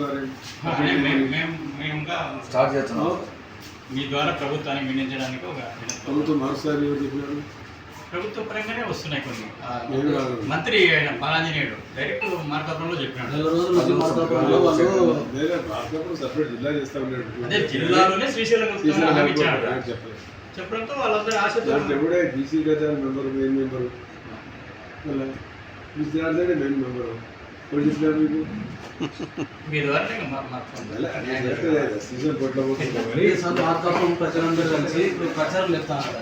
ద్వారా స్టార్ట్ చేస్తున్నాం. మీ ద్వారా ప్రభుత్వాన్ని వినియోగించడానికి ఒక. ప్రభుత్వం మరోసారి చెప్పినారు? ప్రభుత్వ పరంగానే వస్తున్నాయి కొన్ని. మంత్రి ఆయన బాలాంజనేయుడు డైరెక్ట్ మార్కాపురంలో చెప్పినాడు. అదే జిల్లాలోనే శ్రీశైలం చెప్పడంతో వాళ్ళందరూ ఆశతో ఎవడే బీసీ కదా మెంబర్ మెయిన్ మెంబర్ బీసీ దాంట్లోనే మెయిన్ మెంబర్ చెప్పినారు కలిసి ప్రచారం చెప్తాను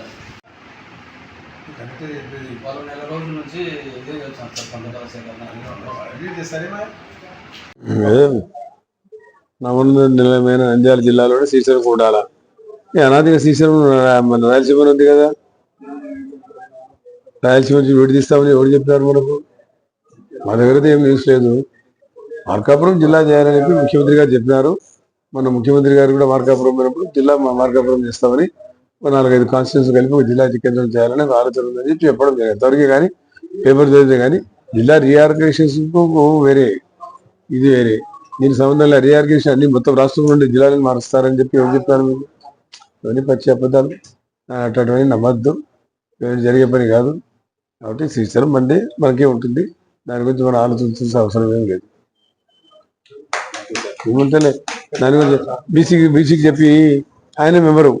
వాళ్ళు నెల రోజుల నుంచి ఇదే చెప్తాను సార్ సేకరణ. నవంబర్ నిలమైన నంద్యాల జిల్లాలోని శ్రీశైలం కూడాల ఈ అనాదిగా శ్రీశైలం రా- మన రాయలసీమలో ఉంది కదా. రాయలసీమ నుంచి విడదీస్తామని ఎవరు చెప్పారు మనకు? మా దగ్గర అయితే ఏం న్యూస్ లేదు. మార్కాపురం జిల్లా చేయాలని చెప్పి ముఖ్యమంత్రి గారు చెప్పినారు. మన ముఖ్యమంత్రి గారు కూడా మార్కాపురం పోయినప్పుడు జిల్లా మార్కాపురం చేస్తామని ఒక నాలుగైదు కాన్స్టిట్యూన్స్ కలిపి ఒక జిల్లా కేంద్రం చేయాలని ఒక ఆలోచన ఉందని చెప్పి చెప్పడం జరిగింది. ఎంతవరకే కానీ పేపర్ చదివితే కానీ జిల్లా రీఆర్గనైజేషన్ వేరే ఇది వేరే. దీని సంబంధంలో రీఆర్గనైజేషన్ అన్ని మొత్తం రాష్ట్రం నుండి జిల్లాలను మారుస్తారని చెప్పి ఎవరు చెప్పారు మీకు ఇవన్నీ పచ్చి అబద్ధాలు. ఆ, నమ్మద్దు. జరిగే పని కాదు. కాబట్టి శ్రీశైలం మంది మనకే ఉంటుంది. దాని గురించి మనం ఆలోచించాల్సిన అవసరం ఏం లేదు. ఏమంటేలే దాని గురించి బీసీకి బీసీకి చెప్పి ఆయన మెంబరు.